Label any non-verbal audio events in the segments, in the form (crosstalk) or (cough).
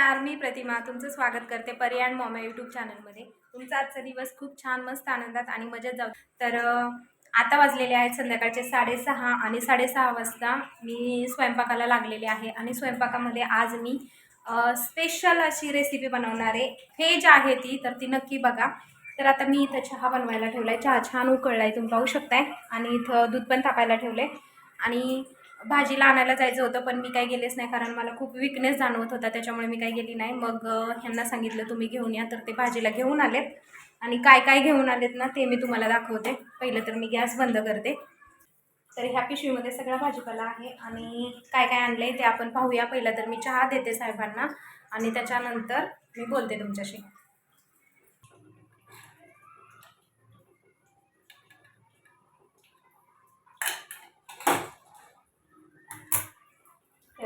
नमस्कार मी प्रतिमा तुमचं स्वागत करते पर्याण मॉमा यूट्यूब चॅनलमध्ये तुमचा आजचा दिवस खूप छान मस्त आनंदात आणि मजेत जाऊ. तर आता वाजलेले आहेत संध्याकाळचे साडेसहा आणि साडेसहा वाजता मी स्वयंपाकाला लागलेले आहे आणि स्वयंपाकामध्ये आज मी स्पेशल अशी रेसिपी बनवणार आहे. व्हेज आहे ती तर ती नक्की बघा. तर आता मी इथं चहा बनवायला ठेवला आहे चहा छान उकळला आहे तुम्ही पाहू शकताय. आणि इथं दूध पण तापायला आहे आणि भाजीला आणायला जायचं होतं पण मी काय गेलेच नाही कारण मला खूप विकनेस जाणवत होता त्याच्यामुळे मी काय गेली नाही. मग ह्यांना सांगितलं तुम्ही घेऊन या. तर ते भाजीला घेऊन आलेत. आणि काय काय घेऊन आलेत ना ते मी तुम्हाला दाखवते. पहिलं तर मी गॅस बंद करते. तर ह्या पिशवीमध्ये सगळा भाजीपाला आहे आणि काय काय आणलं आहे ते आपण पाहूया. पहिलं तर मी चहा देते साहेबांना आणि त्याच्यानंतर मी बोलते तुमच्याशी.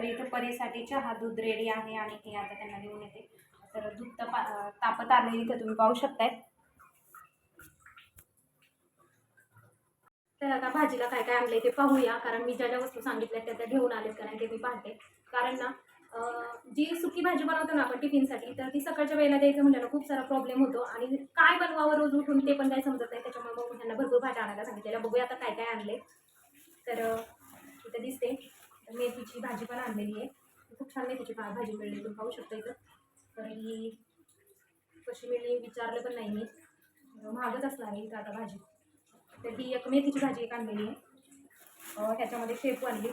तर इथं परीसाठी चहा दूध रेडी आहे आणि हे आता त्यांना देऊन येते. तर दूध तपा तापत आले इथं तुम्ही पाहू शकताय. तर आता भाजीला काय काय आणलंय ते पाहूया कारण मी ज्या ज्या वस्तू सांगितल्या त्या त्या घेऊन आलेत का ते मी पाहते. कारण ना जी सुकी भाजी बनवतो ना आपण टिफिनसाठी तर ती सकाळच्या वेळेला द्यायचं म्हटलं खूप सारा प्रॉब्लेम होतो. आणि काय बनवावं रोज उठून ते पण काय समजत नाही त्याच्यामुळे मग त्यांना भरपूर भाज्या आणायला सांगितलेल्या. बघूया आता काय काय आणले तर इथं दिसते मेथीची भाजी पण आणलेली आहे. खूप छान मेथीची भा भाजी मिळली तुम्ही पाहू शकता इथं. तर ही कशी मिळली विचारलं पण नाही मी. महागच असणार आहे इथं आता भाजी. तर ही एक मेथीची भाजी एक आणलेली आहे. ह्याच्यामध्ये शेपू आणली.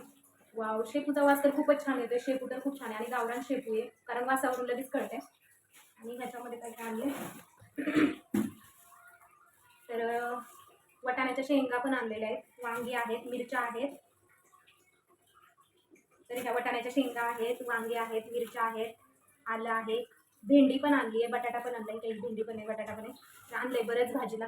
वाव शेपूचा वास तर खूपच छान येतो शेपू तर खूप छान आहे आणि गावरान शेपू आहे. कारण वासावरून लगेच कळते आणि ह्याच्यामध्ये काय काय आणले तर वटाण्याच्या वाटाण्याच्या शेंगा पण आणलेल्या आहेत. वांगी आहेत मिरच्या आहेत. तर ह्या वाटाण्याच्या शेंगा आहेत वांगे आहेत मिरच्या आहेत आलं आहे. भेंडी पण आणली आहे बटाटा पण आणलाय काही भेंडी पण आहे बटाटा पण आहे. तर आणलंय बरेच भाजीला.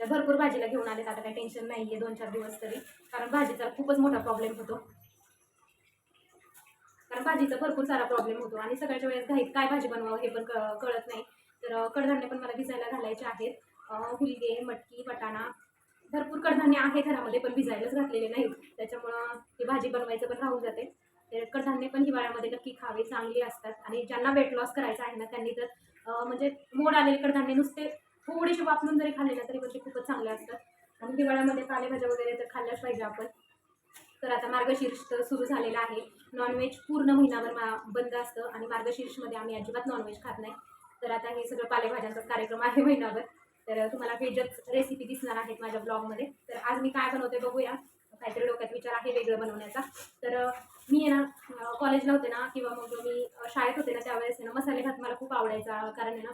तर भरपूर भाजीला घेऊन आले आता काही टेन्शन नाही आहे दोन चार दिवस तरी. कारण भाजीचा खूपच मोठा प्रॉब्लेम होतो. कारण भाजीचा भरपूर सारा प्रॉब्लेम होतो. आणि सगळ्याच्या वेळेस घाईत काय भाजी बनवावं हे पण क- कळत नाही. तर कडधान्य पण मला भिजायला घालायचे आहेत. हुलगे मटकी वटाणा भरपूर कडधान्य आहे घरामध्ये पण भिजायलाच घातलेले नाहीत. त्याच्यामुळं ही भाजी बनवायचं पण राहून जाते. तर कडधान्य पण हिवाळ्यामध्ये नक्की खावे चांगली असतात. आणि ज्यांना वेट लॉस करायचा आहे ना त्यांनी तर म्हणजे मोड आलेले कडधान्य नुसते थोडेसे वापरून जरी खाल्ले ना तरी पण ते खूपच चांगले असतात. आणि हिवाळ्यामध्ये पालेभाज्या वगैरे तर खाल्ल्याच पाहिजे आपण. तर आता मार्गशीर्ष तर सुरू झालेला आहे. नॉनव्हेज पूर्ण महिनाभर मा बंद असतं. आणि मार्गशीर्षमध्ये आम्ही अजिबात नॉनव्हेज खात नाही. तर आता हे सगळं पालेभाज्यांचा कार्यक्रम आहे महिनाभर. तर तुम्हाला व्हेजच रेसिपी दिसणार आहेत माझ्या ब्लॉगमध्ये तर आज मी काय बनवते बघूया. काहीतरी डोक्यात विचार आहे वेगळं बनवण्याचा. तर मी आहे ना कॉलेजला होते ना किंवा मग मी शाळेत होते ना त्यावेळेस आहे ना मसाले भात मला खूप आवडायचा. कारण आहे ना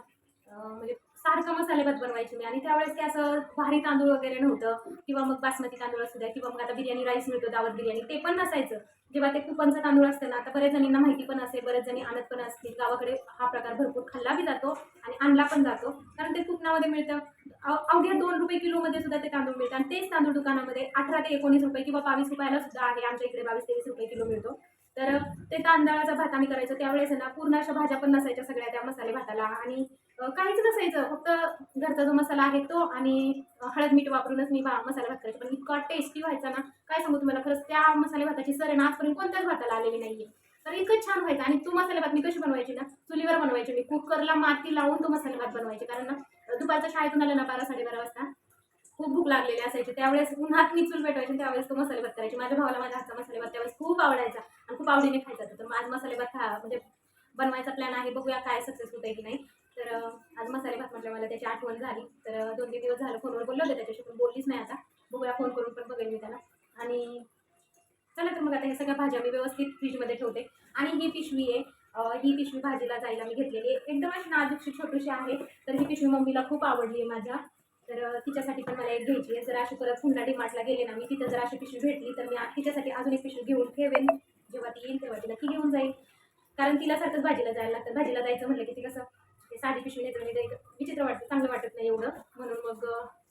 म्हणजे सारखा मसाले भात बनवायचे मी. आणि त्यावेळेस काय असं भारी तांदूळ वगैरे नव्हतं. किंवा मग बासमती तांदूळ असू द्या किंवा मग आता बिर्याणी राईस मिळतो दावत बिर्याणी ते पण नसायचं. जेव्हा ते कुपनचं तांदूळ असतं ना आता बऱ्याच जणींना माहिती पण असेल बरेच जणी आणत पण असतील. गावाकडे हा प्रकार भरपूर खाल्ला बी जातो आणि आणला पण जातो. कारण ते कुपनामध्ये मिळतं. अवघ्या दोन रुपये किलोमध्ये सुद्धा ते तांदूळ मिळतात आणि तेच तांदूळ दुकानामध्ये अठरा ते एकोणीस रुपये किंवा बावीस रुपयाला सुद्धा आहे. आमच्या इकडे बावीस तेवीस रुपये किलो मिळतो. तर ते तांदळाचा भात आम्ही करायचो. त्यावेळेस ना पूर्ण अशा भाज्या पण नसायच्या सगळ्या त्या मसाले भाताला. आणि काहीच नसायचं. फक्त घरचा जो मसाला आहे तो आणि हळद मीठ वापरूनच मी मसाला भात करायचो. पण इतका टेस्टी व्हायचा ना काय सांगू तुम्हाला खरंच त्या मसाले भाताची सर आहे ना आजपर्यंत कोणत्याच भाताला आलेली नाहीये. तर इतकंच छान व्हायचं. आणि तो मसाले भात मी कशी बनवायची ना चुलीवर बनवायची मी. कुकरला माती लावून तो मसाले भात बनवायची. कारण ना दुपारच्या शाळेतून आलं ना बारा साडेबारा वाजता खूप भूक लागलेली असायची. त्यावेळेस उन्हात मी चूल पेटवायची आणि त्यावेळेस तो मसाले भात करायची. माझ्या भावाला माझ्या हातचा मसाले भात त्यावेळेस खूप आवडायचा आणि खूप आवडीने खायचा तर आज मसाले भात खा म्हणजे बनवायचा प्लॅन आहे. बघूया काय सक्सेस होतं आहे की नाही. तर आज मसाले भात म्हटलं मला त्याची आठवण झाली. तर दोन तीन दिवस झालं फोनवर बोललो होते त्याच्याशी पण बोललीच नाही आता. बघूया फोन करून पण बघेल मी त्याला. आणि चला तर मग आता हे सगळ्या भाज्या मी व्यवस्थित फ्रीजमध्ये ठेवते. आणि ही पिशवी आहे ही पिशवी भाजीला जायला मी घेतलेली आहे. एकदम अशी नाजूकशी छोटीशी आहे. तर ही पिशवी मम्मीला खूप आवडली आहे माझ्या. तर तिच्यासाठी पण मला एक घ्यायची आहे. जर अशी परत पुन्हा डिमार्टला गेले ना मी तिथं जर अशी पिशवी भेटली तर मी तिच्यासाठी अजून एक पिशवी घेऊन ठेवेन. जेव्हा ती येईल तेव्हा तिला ती घेऊन जाईल. कारण तिला सारखंच भाजीला जायला लागतं. भाजीला जायचं म्हटलं की ती कसं ते साधी पिशवी नेतं म्हणजे ते विचित्र वाटतं चांगलं वाटत नाही एवढं. म्हणून मग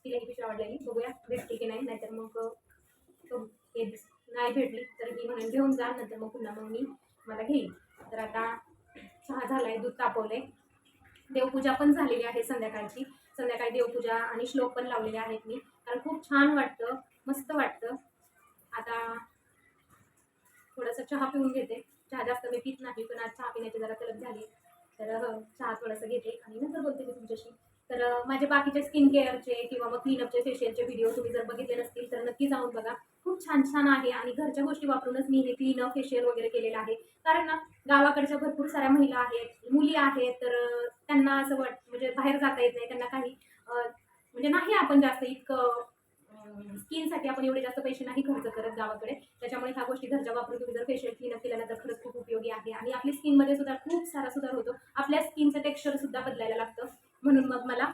तिला ही पिशवी आवडलेली. बघूया भेटली की नाही. नाहीतर मग हे नाही भेटली तर मी म्हणून घेऊन जा. नंतर मग पुन्हा मग मी मला घेईन. तर आता चहा झाला आहे दूध तापवलं आहे देवपूजा पण झालेली आहे संध्याकाळची. संध्याकाळी देवपूजा आणि श्लोक पण लावलेले आहेत मी. कारण खूप छान वाटतं मस्त वाटतं. आता थोडंसं चहा पिऊन घेते. चहा जास्त मी पित नाही पण आज चहा पिण्याची जरा तलब झाली तर चहा थोडंसं घेते आणि नंतर बोलते मी तुमच्याशी. तर माझे बाकीचे स्किन केअरचे किंवा मग क्लीनअपचे फेशियलचे व्हिडिओ तुम्ही जर बघितले नसतील तर नक्की जाऊन बघा. खूप छान छान आहे आणि घरच्या गोष्टी वापरूनच मी हे क्लीनर फेशियल वगैरे केलेलं आहे. कारण ना गावाकडच्या भरपूर साऱ्या महिला आहेत मुली आहेत तर त्यांना असं वाट म्हणजे बाहेर जाता येत नाही. त्यांना काही म्हणजे नाही आपण जास्त इतकं स्किनसाठी आपण एवढे जास्त पैसे नाही खर्च करत गावाकडे. त्याच्यामुळे ह्या गोष्टी घरच्या वापरून तुम्ही जर फेशियल क्लीनअप केल्यानंतर तर खरंच खूप उपयोगी आहे. आणि आपली स्किनमध्ये सुद्धा खूप सारा सुधार होतो. आपल्या स्किनचं टेक्स्चर सुद्धा बदलायला लागतं. म्हणून मग मला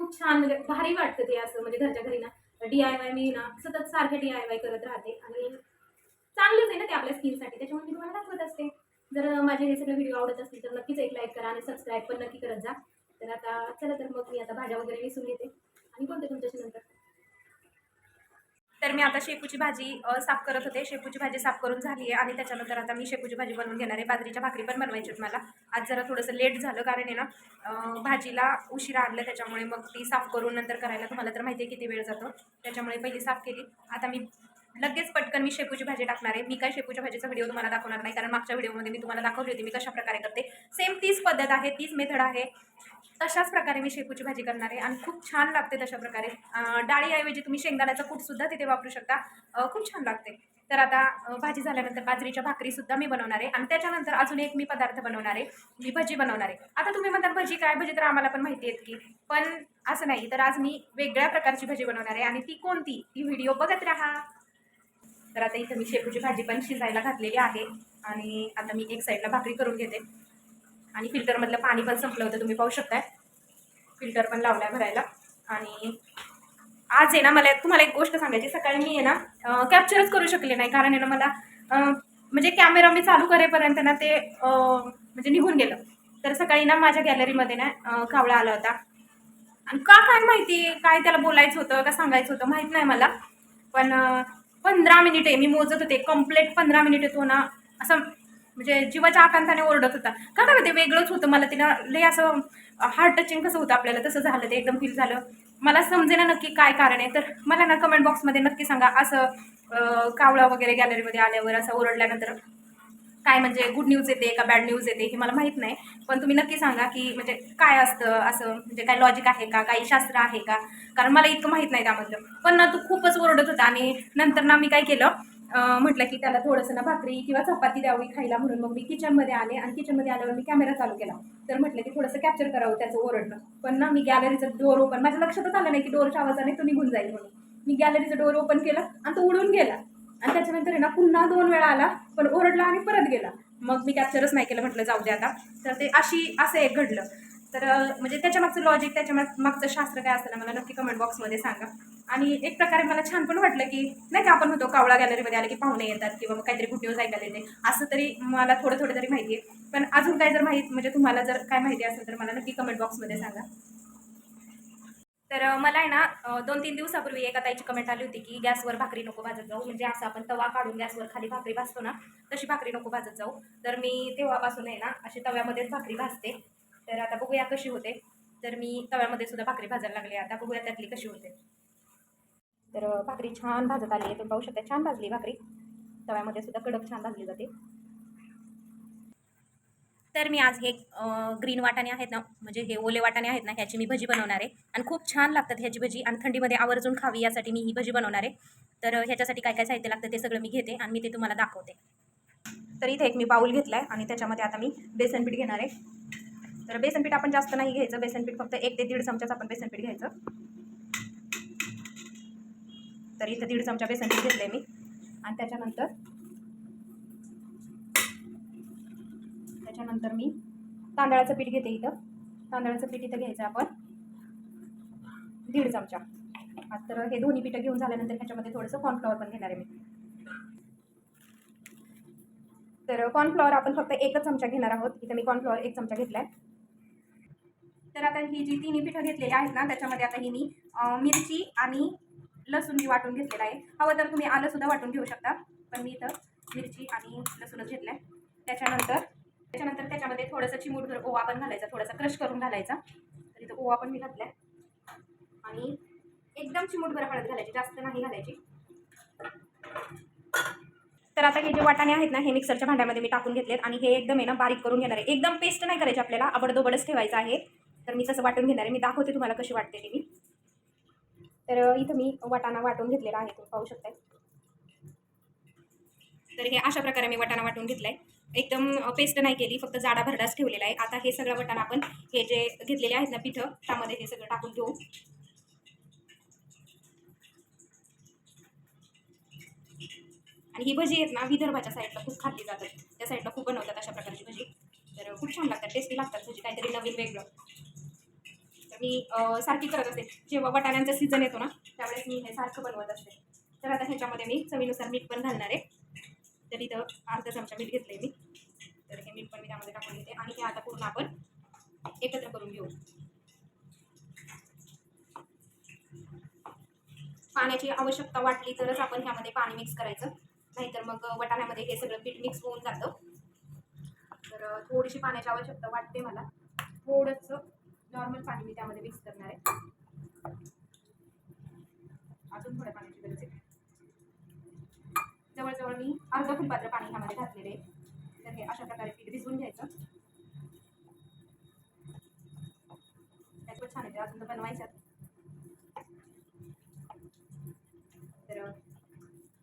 खूप छान म्हणजे भारी वाटतं ते असं म्हणजे घरच्या घरी ना. डी आय वाय मी ना सतत सारखे डी आय वाय करत राहते आणि चांगलंच आहे ना ते आपल्या स्किनसाठी त्याच्यामुळे मी तुम्हाला दाखवत असते. जर माझे हे सगळे व्हिडिओ आवडत असतील तर नक्कीच एक लाईक करा आणि सबस्क्राईब पण नक्की करत जा. तर आता चला तर मग मी आता भाज्या वगैरे विसरून येते. आणि बोलते तुमच्याशी नंतर. तर मी आता शेपूची भाजी साफ करत होते. शेपूची भाजी साफ करून झाली आहे आणि त्याच्यानंतर आता मी शेपूची भाजी बनवून घेणार आहे. बाजरीच्या भाकरी पण बनवायची आहेत मला. आज जरा थोडंसं लेट झालं कारण आहे ना भाजीला उशिरा आणलं त्याच्यामुळे मग ती साफ करून नंतर करायला तुम्हाला तर माहिती आहे किती वेळ जातो. त्याच्यामुळे पहिली साफ केली. आता मी लगेच पटकन मी शेपूची भाजी टाकणार आहे. मी काय शेपूच्या भाजीचा व्हिडिओ तुम्हाला दाखवणार नाही कारण मागच्या व्हिडिओमध्ये मी तुम्हाला दाखवली होती मी कशा प्रकारे करते. सेम तीच पद्धत आहे तीच मेथड आहे. तशाच प्रकारे मी शेपूची भाजी करणार आहे आणि खूप छान लागते तशा प्रकारे. डाळीऐवजी तुम्ही शेंगदाण्याचा कूटसुद्धा तिथे वापरू शकता. खूप छान लागते. तर आता भाजी झाल्यानंतर बाजरीच्या भाकरीसुद्धा मी बनवणार आहे आणि त्याच्यानंतर अजून एक मी पदार्थ बनवणार आहे. मी भजी बनवणार आहे. आता तुम्ही म्हणतात भजी काय? भजी तर आम्हाला पण माहिती आहेत की. पण असं नाही तर आज मी वेगळ्या प्रकारची भजी बनवणार आहे आणि ती कोणती? ती व्हिडिओ बघत राहा. तर आता इथं मी शेपूची भाजी पण शिजायला घातलेली आहे आणि आता मी एक साईडला भाकरी करून घेते. आणि फिल्टरमधलं पाणी पण संपलं होतं तुम्ही पाहू शकताय. फिल्टर पण लावलाय भरायला. आणि आज आहे ना मला तुम्हाला एक गोष्ट सांगायची सकाळी मी आहे ना कॅप्चरच करू शकले नाही. कारण आहे ना मला म्हणजे कॅमेरा मी चालू करेपर्यंत ना ते म्हणजे निघून गेलं. तर सकाळी ना माझ्या गॅलरीमध्ये ना कावळा आला होता. आणि का काय माहिती काय त्याला बोलायचं होतं का सांगायचं होतं माहीत नाही मला. पण पंधरा मिनिटे मी मोजत होते कंप्लीट पंधरा मिनिटे तो ना असं म्हणजे जीवाच्या आकांताने ओरडत होता. का काय ते वेगळंच होतं. मला तिला लय असं हार्ट टचिंग कसं होतं आपल्याला? तसं झालं ते एकदम फील झालं. मला समजे ना नक्की काय कारण आहे तर मला ना कमेंट बॉक्समध्ये नक्की सांगा. असं कावळा वगैरे गॅलरीमध्ये आल्यावर असं ओरडल्यानंतर. काय म्हणजे गुड न्यूज येते का बॅड न्यूज येते हे मला माहीत नाही. पण तुम्ही नक्की सांगा की म्हणजे काय असतं असं म्हणजे काय लॉजिक आहे का काही शास्त्र आहे का? कारण मला इतकं माहीत नाही त्यामधलं पण ना तू खूपच ओरडत होता आणि नंतर ना मी काय केलं म्हटलं की त्याला थोडंसं ना भाकरी किंवा चपाती द्यावी खायला म्हणून मग मी किचनमध्ये आले आणि किचनमध्ये आल्यावर मी कॅमेरा चालू केला. तर म्हटलं की थोडंसं कॅप्चर करावं त्याचं ओरडणं. पण ना मी गॅलरीचं डोअर ओपन माझ्या लक्षातच आलं नाही की डोअरच्या आवाजाने तो निघून जाईल म्हणून. मी गॅलरीचं डोअर ओपन केलं आणि तो उडून गेला. आणि त्याच्यानंतर आहे ना पुन्हा दोन वेळा आला पण ओरडला आणि परत गेला. मग मी कॅप्चरच नाही केलं म्हटलं जाऊ दे आता. तर ते अशी असं एक घडलं. तर म्हणजे त्याच्या मागचं लॉजिक त्याच्या मागचं शास्त्र काय असतं ना मला नक्की कमेंट बॉक्समध्ये सांगा. आणि एक प्रकारे मला छान पण वाटलं की नाही का आपण होतो कावळा गॅलरीमध्ये आले की पाहुणे येतात किंवा मग काहीतरी गुड न्यूज ऐकायला येते. असं तरी मला थोडं थोडं तरी माहिती आहे. पण अजून काय जर माहीत म्हणजे तुम्हाला जर काय माहिती असेल तर मला नक्की कमेंट बॉक्समध्ये सांगा. तर मला आहे ना दोन तीन दिवसापूर्वी एका ताईची कमेंट आली होती की गॅसवर भाकरी नको भाजत जाऊ. म्हणजे असं आपण तवा काढून गॅसवर खाली भाकरी भाजतो ना तशी भाकरी नको भाजत जाऊ. तर मी तेव्हापासून आहे ना अशी तव्यामध्येच भाकरी भाजते. तर आता बघूया कशी होते. तर मी तव्यामध्ये सुद्धा भाकरी भाजायला लागली. आता बघूया त्यातली कशी होते. तर भाकरी छान भाजत आली आहे. तुम्ही पाहू शकता छान भाजली भाकरी. तव्यामध्ये सुद्धा कडक छान भाजली जाते. तर मी आज हे ग्रीन वाटाणे आहेत ना म्हणजे हे ओले वाटाणे आहेत ना ह्याची मी भजी बनवणार आहे. आणि खूप छान लागतात ह्याची भजी आणि थंडीमध्ये आवर्जून खावी यासाठी मी ही भजी बनवणार आहे. तर ह्याच्यासाठी काय काय साहित्य लागतं ते सगळं मी घेते आणि मी ते तुम्हाला दाखवते. तर इथे एक मी बाऊल घेतला आहे आणि त्याच्यामध्ये आता मी बेसन पीठ घेणार आहे. तर बेसन पीठ आपण जास्त नाही घ्यायचं बेसन पीठ फक्त एक ते दीड चमचाच आपण बेसन पीठ घ्यायचं. तर इथं दीड चमचा बेसन पीठ घेतलं आहे मी. आणि त्याच्यानंतर त्याच्यानंतर मी तांदळाचं पीठ घेते इथं. तांदळाचं पीठ इथं घ्यायचं आपण. दीड चमचा. आता तर हे दोन्ही पिठं घेऊन झाल्यानंतर ह्याच्यामध्ये थोडंसं कॉर्नफ्लॉवर पण घेणार आहे मी. तर कॉर्नफ्लॉवर आपण फक्त एकच चमचा घेणार आहोत. इथं मी कॉर्नफ्लॉवर एक चमचा घेतला आहे तर आता ही जी तिन्ही पिठं घेतलेली आहेत ना त्याच्यामध्ये आता ही मी मिरची आणि लसूण मी वाटून घेतलेला आहे. हवं तर तुम्ही आलंसुद्धा वाटून घेऊ शकता. पण मी इथं मिरची आणि लसूणच घेतलं आहे त्याच्यानंतर त्याच्यानंतर त्याच्यामध्ये थोडंसं चिमूटभर ओवा पण घालायचा थोडासा क्रश करून घालायचा. तर इथं ओवा पण मी घातला आहे आणि एकदम चिमूटभर हळद घालायची जास्त नाही घालायची. तर आता हे जे वाटाणे आहेत ना हे मिक्सरच्या भांड्यामध्ये मी टाकून घेतलेत आणि हे एकदम आहे ना बारीक करून घेणार आहे. एकदम पेस्ट नाही करायची आपल्याला आबडदोबडच ठेवायचं आहे. तर मी तसं वाटून घेणार आहे. मी दाखवते तुम्हाला कशी वाटते ते मी. तर इथं मी वाटाणा वाटून घेतलेला आहे तुम्ही पाहू शकताय. तर हे अशा प्रकारे मी वाटाणा वाटून घेतलाय. एकदम पेस्ट नाही केली फक्त जाडा भरडाच ठेवलेला आहे. आता हे सगळं वाटाणा आपण हे जे घेतलेले आहेत ना पिठं त्यामध्ये हे सगळं टाकून घेऊ आणि ही भजी आहेत ना विदर्भाच्या साईडला खूप खाल्ली जातात. त्या साईडला खूप बनवतात अशा प्रकारची भजी. तर खूप छान लागतात टेस्टी लागतात भजी काहीतरी नवीन वेगळं. तर मी सारखी करत असते. जेव्हा वटाण्यांचा सीझन येतो ना त्यावेळेस मी हे सारखं बनवत असते. तर आता ह्याच्यामध्ये मी चवीनुसार मीठ पण घालणार आहे. तर इथं अर्धा चमचा मीठ घेतलं मी. तर हे मीठ पण मी त्यामध्ये टाकून घेते आणि हे आता पूर्ण आपण एकत्र करून घेऊ. पाण्याची आवश्यकता वाटली तरच आपण ह्यामध्ये पाणी मिक्स करायचं. नाहीतर मग वटाण्यामध्ये हे सगळं पीठ मिक्स होऊन जातं. तर थोडीशी पाण्याची आवश्यकता वाटते मला. थोडंसं नॉर्मल पाणी मी त्यामध्ये मिक्स करणार आहे. अजून थोड्या पाण्याची गरज आहे. जवळजवळ मी अर्धा फुलपात्र पाणी ह्यामध्ये घातलेले आहे. तर हे अशा प्रकारे पीठ भिजवून घ्यायचं. त्याच्यावर छान येते अजून तर बनवायच्यात. तर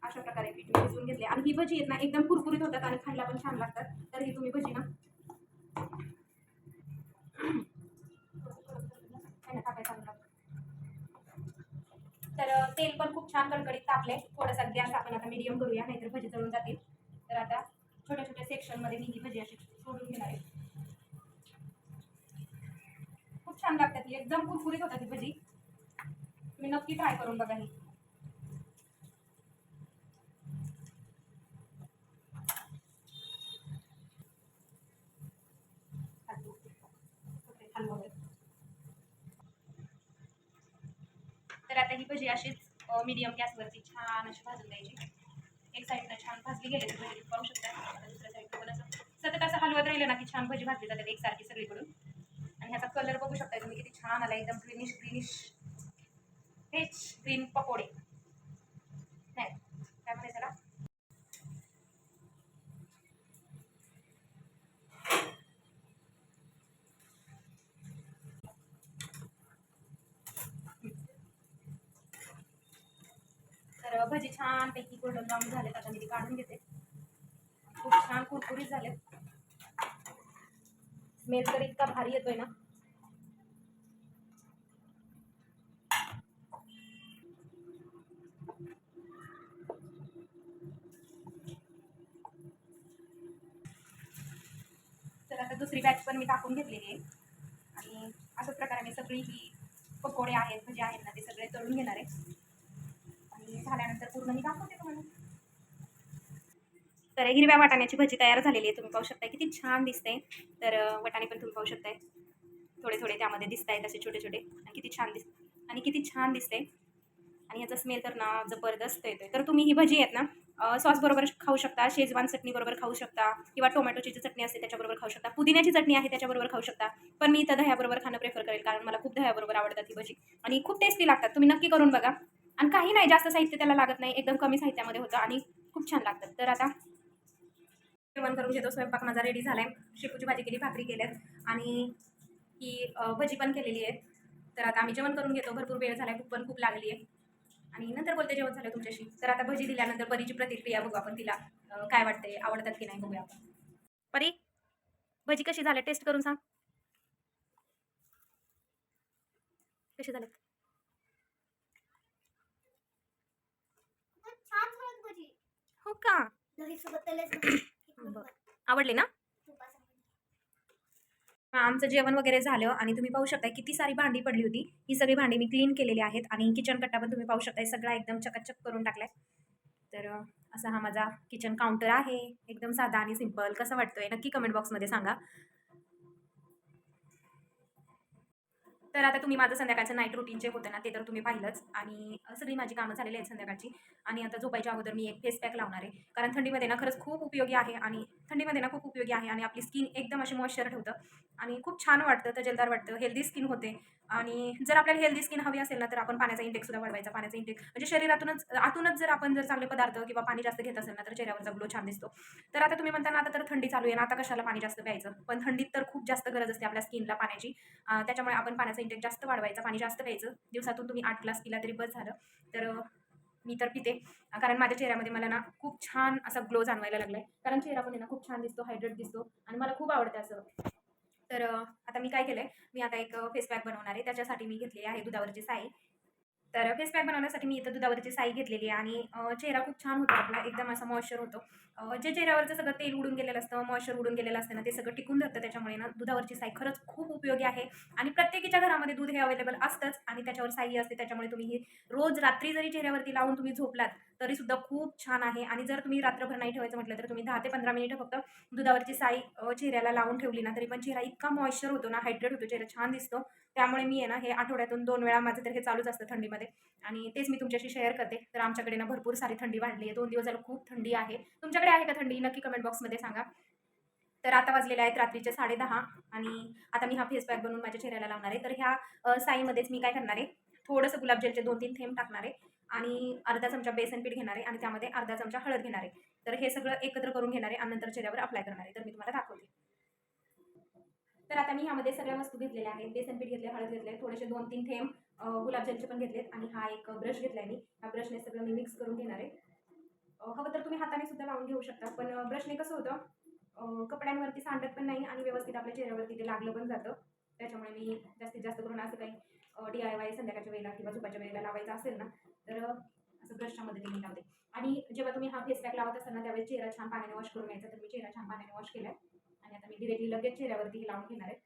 अशा प्रकारे पीठ मी भिजवून घेतले आणि ही भजी आहेत ना एकदम कुरकुरीत होतात आणि खायला पण छान लागतात. तर ही तुम्ही भजी ना है ना, टाकायचं आपलं. तर अ, तेल पण खूप छान कडकडीत तापले. थोडासा गॅस आपण आता मीडियम करूया नाहीतर भजी जळून जातील. तर आता छोट्या छोट्या सेक्शनमध्ये मी ही भजी अशी सोडून घेणार आहे. खूप छान लागतात ही एकदम कुरकुरीत होतात ही भजी. तुम्ही नक्की ट्राय करून बघा ही. तर आता ही भजी अशीच मीडियम गॅसवरती छान अशी भाजून द्यायची. एक साईडनं छान भाजली गेले तर भाजी पाहू शकता. आता दुसऱ्या साईडनं पण असं सतत असं हलवत राहिलं ना की छान भजी भाजली जाते एकसारखी सगळीकडून. आणि ह्याचा कलर बघू शकता तुम्ही किती छान आला एकदम ग्रीनिश ग्रीनिश हेच ग्रीन पकोडे नाही काय म्हणायचं त्याला तर भजी छान पैकी गोल्डन ब्राऊन झालेत. आता मी ते काढून घेते. खूप छान कुरकुरीत झालेत. स्मेल तर इतका भारी येतोय ना. तर आता दुसरी बॅच पण मी टाकून घेतलेली आहे. आणि अशाच प्रकारे मी सगळी ही पकोडे आहेत भजी आहेत ना ते सगळे तळून घेणार आहे. झाल्यानंतर पूर्ण मी दाखवते तुम्हाला. तर हिरव्या वाटाण्याची भजी तयार झालेली आहे तुम्ही पाहू शकताय किती छान दिसते तर वाटाणे पण तुम्ही पाहू शकताय. थोडे थोडे त्यामध्ये दिसत आहेत असे छोटे छोटे. आणि किती छान दिस आणि किती छान दिसते आणि ह्याचा स्मेल तर ना जबरदस्त येतोय. तर तुम्ही ही भजी आहेत ना सॉस बरोबर खाऊ शकता शेजवान चटणी बरोबर खाऊ शकता किंवा टोमॅटोची जी चटणी असते त्याच्याबरोबर खाऊ शकता पुदिन्याची चटणी आहे त्याच्याबरोबर खाऊ शकता. पण मी इथं दह्याबरोबर खाणं प्रेफर करेल कारण मला खूप दह्याबरोबर आवडतात ही भजी. आणि खूप टेस्टी लागतात. तुम्ही नक्की करून बघा. आणि काही नाही जास्त साहित्य त्याला लागत नाही. एकदम कमी साहित्यामध्ये होतं आणि खूप छान लागतं तर आता जेवण करून घेतो. स्वयंपाक माझा रेडी झाला आहे शेपूची भाजी केली भाकरी केल्यात. आणि ही भजी पण केलेली आहे. तर आता आम्ही जेवण करून घेतो. भरपूर वेळ झाला भूक पण खूप लागली आहे आणि नंतर बोलते जेवण झालं तुमच्याशी. तर आता भजी दिल्यानंतर परीची प्रतिक्रिया बघू आपण तिला. काय वाटते आवडतात की नाही बघूया आपण. परी भजी कशी झाली? टेस्ट करून सांग. कशी झाले खूपच छान झालं भजी हो का? (coughs) बरं. आवडले ना. हा, आमचं जेवण वगैरे झालं आणि तुम्ही पाहू शकता किती सारी भांडी पडली होती. ही सगळी भांडी मी क्लीन केलेली आहेत आणि किचन कट्टा पण तुम्ही पाहू शकताय. सगळा एकदम चकाचक करून टाकलाय. तर असा हा माझा किचन काउंटर आहे. एकदम साधा आणि सिंपल कसा वाटतोय? नक्की कमेंट बॉक्समध्ये सांगा. तर आता तुम्ही माझं संध्याकाळचं नाईट रुटीन जे होतं ना ते तर तुम्ही पाहिलंच. आणि सगळी माझी कामं झालेली आहेत संध्याकाळची. आणि आता झोपायच्या अगोदर मी एक फेस पॅक लावणार आहे. कारण थंडीमध्ये ना खरंच खूप उपयोगी आहे आणि थंडीमध्ये ना खूप उपयोगी आहे आणि आपली स्किन एकदम अशी मॉइश्चर ठेवतं. आणि खूप छान वाटतं तजेलदार वाटतं हेल्दी स्किन होते. आणि जर आपल्याला हेल्दी स्किन हवी असेल ना तर आपण पाण्याचा इंटेक सुद्धा वाढवायचा. पाण्याचा इंटेक म्हणजे शरीरातूनच आतूनच जर आपण जर चांगले पदार्थ किंवा पाणी जास्त घेत असेल ना तर चेहऱ्यावरचा ग्लो छान दिसतो. तर आता तुम्ही म्हणता ना आता तर थंडी चालू आहे ना आता कशाला पाणी जास्त प्यायचं? पण थंडीत तर खूप जास्त गरज असते आपल्या स्किनला पाण्याची. त्याच्यामुळे आपण पाण्याचा इंटेक जास्त वाढवायचा पाणी जास्त प्यायचं. दिवसातून तुम्ही आठ ग्लास पिला तरी बस झालं. तर मी तर पिते. कारण माझ्या चेहऱ्यामध्ये मला ना खूप छान असा ग्लो जाणवायला लागलाय. आहे कारण चेहरा पण ना खूप छान दिसतो हायड्रेट दिसतो आणि मला खूप आवडतं असं. तर आता मी काय केलं आहे मी आता एक फेस पॅक बनवणार आहे. त्याच्यासाठी मी घेतलेली आहे दुधावरची साई. तर फेस पॅक बनवण्यासाठी मी इथं दुधावरची साई घेतलेली आहे आणि चेहरा खूप छान होतो आपला. एकदम असा मॉइश्चर होतो. जे चेहऱ्यावरचं सगळं तेल उडून गेलेलं असतं मॉइश्चर उडून गेलेलं असतं ना ते सगळं टिकून धरतं. त्याच्यामुळे ना दुधावरची साई खरंच खूप उपयोगी आहे. आणि प्रत्येकीच्या घरामध्ये दूध हे अवेलेबल असतंच आणि त्याच्यावर साई असते. त्याच्यामुळे तुम्ही ही रोज रात्री जरी चेहऱ्यावरती लावून तुम्ही झोपलात तरी सुद्धा खूप छान आहे. आणि जर तुम्ही रात्रभर नाही ठेवायचं म्हटलं तर तुम्ही दहा ते पंधरा मिनिटं फक्त दुधावरची साई चेहऱ्याला लावून ठेवली ना तरी पण चेहरा इतका मॉइश्चर होतो ना हायड्रेट होतो चेहरा छान दिसतो. त्यामुळे मी आहे ना हे आठवड्यातून दोन वेळा माझं तर हे चालूच असतं थंडीमध्ये. आणि तेच मी तुमच्याशी शेअर करते. तर आमच्याकडे ना भरपूर सारी थंडी वाढली आहे. दोन दिवस झालं खूप थंडी आहे. तुमच्याकडे आहे का थंडी? नक्की कमेंट बॉक्समध्ये सांगा. तर आता वाजलेले आहेत रात्रीचे साडेदहा आणि आता मी हा फेस पॅक बनवून माझ्या चेहऱ्याला लावणार आहे. तर ह्या साईमध्येच मी काय करणार आहे? थोडंसं गुलाबजलचे दोन तीन थेंब टाकणार आहे आणि अर्धा चमचा बेसन पीठ घेणार आहे आणि त्यामध्ये अर्धा चमचा हळद घेणार आहे. तर हे सगळं एकत्र करून घेणार आहे आणि नंतर चेहऱ्यावर अप्लाय करणार आहे. तर मी तुम्हाला दाखवते. तर आता मी ह्यामध्ये सगळ्या वस्तू घेतलेल्या आहेत. बेसन पीठ घेतले हळद घेतले थोडेसे दोन तीन थेंब गुलाबजामचे पण घेतलेत आणि हा एक ब्रश घेतला आहे मी. ह्या ब्रशने सगळं मी मिक्स करून घेणार आहे. हवं तर तुम्ही हाताने सुद्धा लावून घेऊ शकता पण ब्रशने कसं होतं कपड्यांवरती सांडत पण नाही आणि व्यवस्थित आपल्या चेहऱ्यावरती ते लागलं पण जातं. त्याच्यामुळे मी जास्तीत जास्त करून असं काही डी आय वाय संध्याकाळच्या वेळेला किंवा झोपाच्या वेळेला लावायचं असेल ना तर असं ब्रशच्या मदतीने लावते. आणि जेव्हा तुम्ही हा फेस पॅक लावत असताना त्यावेळेस चेहरा छान पाण्याने वॉश करून घ्यायचा तर मी चेहरा छान पाण्याने वॉश केलाय. आणि आता मी डिरेक्टली लगेच चेहऱ्यावरती लावून घेणार आहे.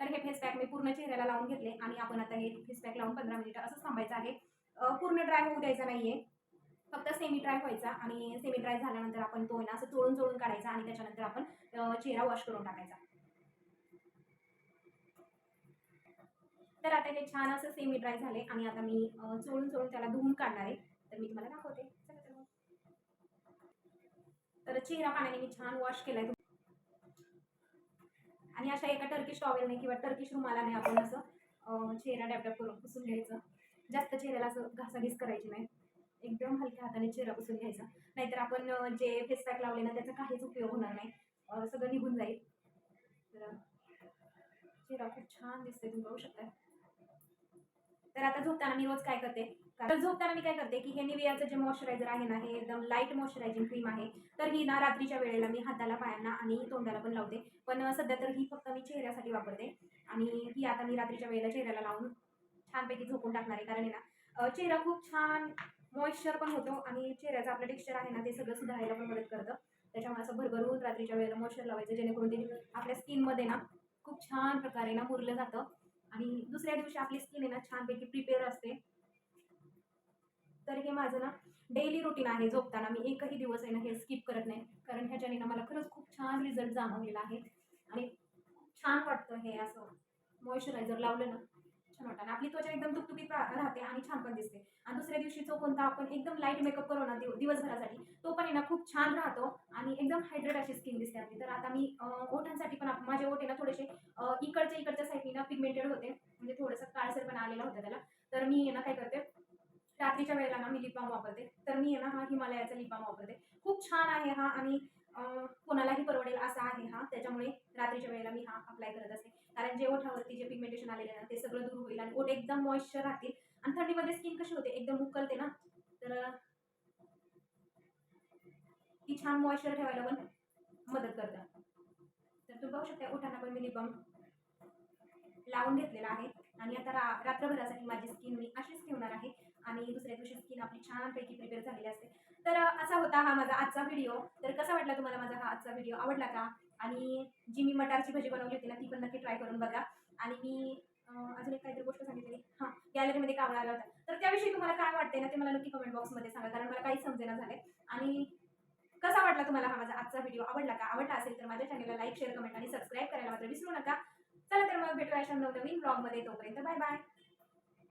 तर हे फेस पॅक मी पूर्ण चेहऱ्याला लावून घेतले आणि आपण आता हे फेस पॅक लावून पंधरा मिनिटं असंच थांबायचं आहे. पूर्ण ड्राय होऊ द्यायचा नाहीये. फक्त सेमी ड्राय व्हायचा आणि सेमी ड्राय झाल्यानंतर आपण तो ना असं चोळून चोळून काढायचा आणि त्याच्यानंतर आपण चेहरा वॉश करून टाकायचा. तर आता हे छान असं सेमी ड्राय झाले आणि आता मी चोळून चोळून त्याला धुवून काढणार आहे. तर मी तुम्हाला दाखवते. तर तर चेहरा पाण्याने मी छान वॉश केलाय. आणि अशा एका टर्किश टॉवेलने किंवा टर्किश रुमालाने आपण असं चेहरा डॅपडॅप करून पुसून घ्यायचं. जास्त चेहऱ्याला असं घासाघीस करायची नाही. एकदम हलक्या हाताने चेहरा पुसून घ्यायचा. नाहीतर आपण जे फेस पॅक लावले ना त्याचा काहीच उपयोग होणार नाही. सगळं निघून जाईल. तर चेहरा खूप छान दिसतोय तुम्ही बघू शकता तर आता झोपताना मी रोज काय करते? कारण झोपताना मी काय करते की हे निवियाचं जे मॉइश्चरायझर आहे ना हे एकदम लाइट मॉइश्चरायझिंग क्रीम आहे तर ही ना रात्रीच्या वेळेला मी हाताला पायांना आणि तोंडाला पण लावते. पण सध्या तर ही फक्त मी चेहऱ्यासाठी वापरते आणि ही आता मी रात्रीच्या वेळेला चेहऱ्याला लावून छानपैकी झोपून टाकणार आहे. कारण आहे ना चेहरा खूप छान मॉइश्चर पण होतो आणि चेहऱ्याचं आपलं टेक्स्चर आहे ना ते सगळं सुधारायला पण मदत करतं. त्याच्यामुळे असं भरभरून रात्रीच्या वेळेला मॉइश्चर लावायचं जेणेकरून ते आपल्या स्किनमध्ये ना खूप छान प्रकारे ना मुरलं जातं. आणि दुसऱ्या दिवशी आपली स्किन आहे ना छानपैकी प्रिपेअर असते. तर हे माझं ना डेली रुटीन आहे झोपताना. मी एकही दिवस आहे ना हे स्किप करत नाही. कारण ह्याच्याने ना मला खरंच खूप छान रिझल्ट जाणवलेला आहे. आणि छान वाटतं हे असं मॉइश्चरायझर लावलं ना. छान वाटतं. आणि आपली त्वचा एकदम तुकतुकीत राहते आणि छान पण दिसते. आणि दुसऱ्या दिवशी जो कोणता आपण एकदम लाइट मेकअप करू ना दिवसभरासाठी तो पण आहे ना खूप छान राहतो आणि एकदम हायड्रेट अशी स्किन दिसते आपली. तर आता मी ओठांसाठी पण माझे ओठे ना थोडेसे इकडच्या इकडच्या साईडनी ना पिगमेंटेड होते. म्हणजे थोडंसं काळसर पण आलेला होता त्याला. तर मी ना काय करते रात्रीच्या वेळेला ना मी लिप बाम वापरते. तर मी आहे ना हा हिमालयाचा लिप बाम वापरते. खूप छान आहे हा आणि कोणालाही परवडेल असा आहे हा. त्याच्यामुळे रात्रीच्या वेळेला मी हा अप्लाय करत असते. कारण जे ओठावरती जे पिगमेंटेशन आलेले ना ते सगळं दूर होईल आणि ओठ एकदम मॉइश्चर राहतील. आणि थंडीमध्ये स्किन कशी होते? एकदम उकलते ना. तर ती छान मॉइश्चर ठेवायला पण मदत करतात. तर तुम्ही पाहू शकता ओठांना पण मी लिपम लावून घेतलेला आहे. आणि आता रा रात्रभरासाठी माझी स्किन मी अशीच ठेवणार आहे. आणि दुसऱ्या दिवशी स्किन आपली छानपैकी प्रिपेअर झालेली असते. तर असा होता हा माझा आजचा व्हिडिओ तर कसा वाटला तुम्हाला माझा हा आजचा व्हिडिओ आवडला का? आणि जी मी मटारची भजी बनवली होती ना ती पण नक्की ट्राय करून बघा. आणि मी अजून एक काहीतरी गोष्ट सांगितलेली. हां गॅलरीमध्ये कावळा आला होता. तर त्याविषयी तुम्हाला काय वाटते ना ते मला नक्की कमेंट बॉक्समध्ये सांगा कारण मला काहीच समजेना झाले आणि कसा वाटला तुम्हाला हा माझा आजचा व्हिडिओ आवडला का? आवडला असेल तर माझ्या चॅनलला लाईक शेअर कमेंट आणि सबस्क्राईब करायला मात्र विसरू नका. चला तर मग भेटूया अशा नवनवीन ब्लॉगमध्ये तोपर्यंत बाय बाय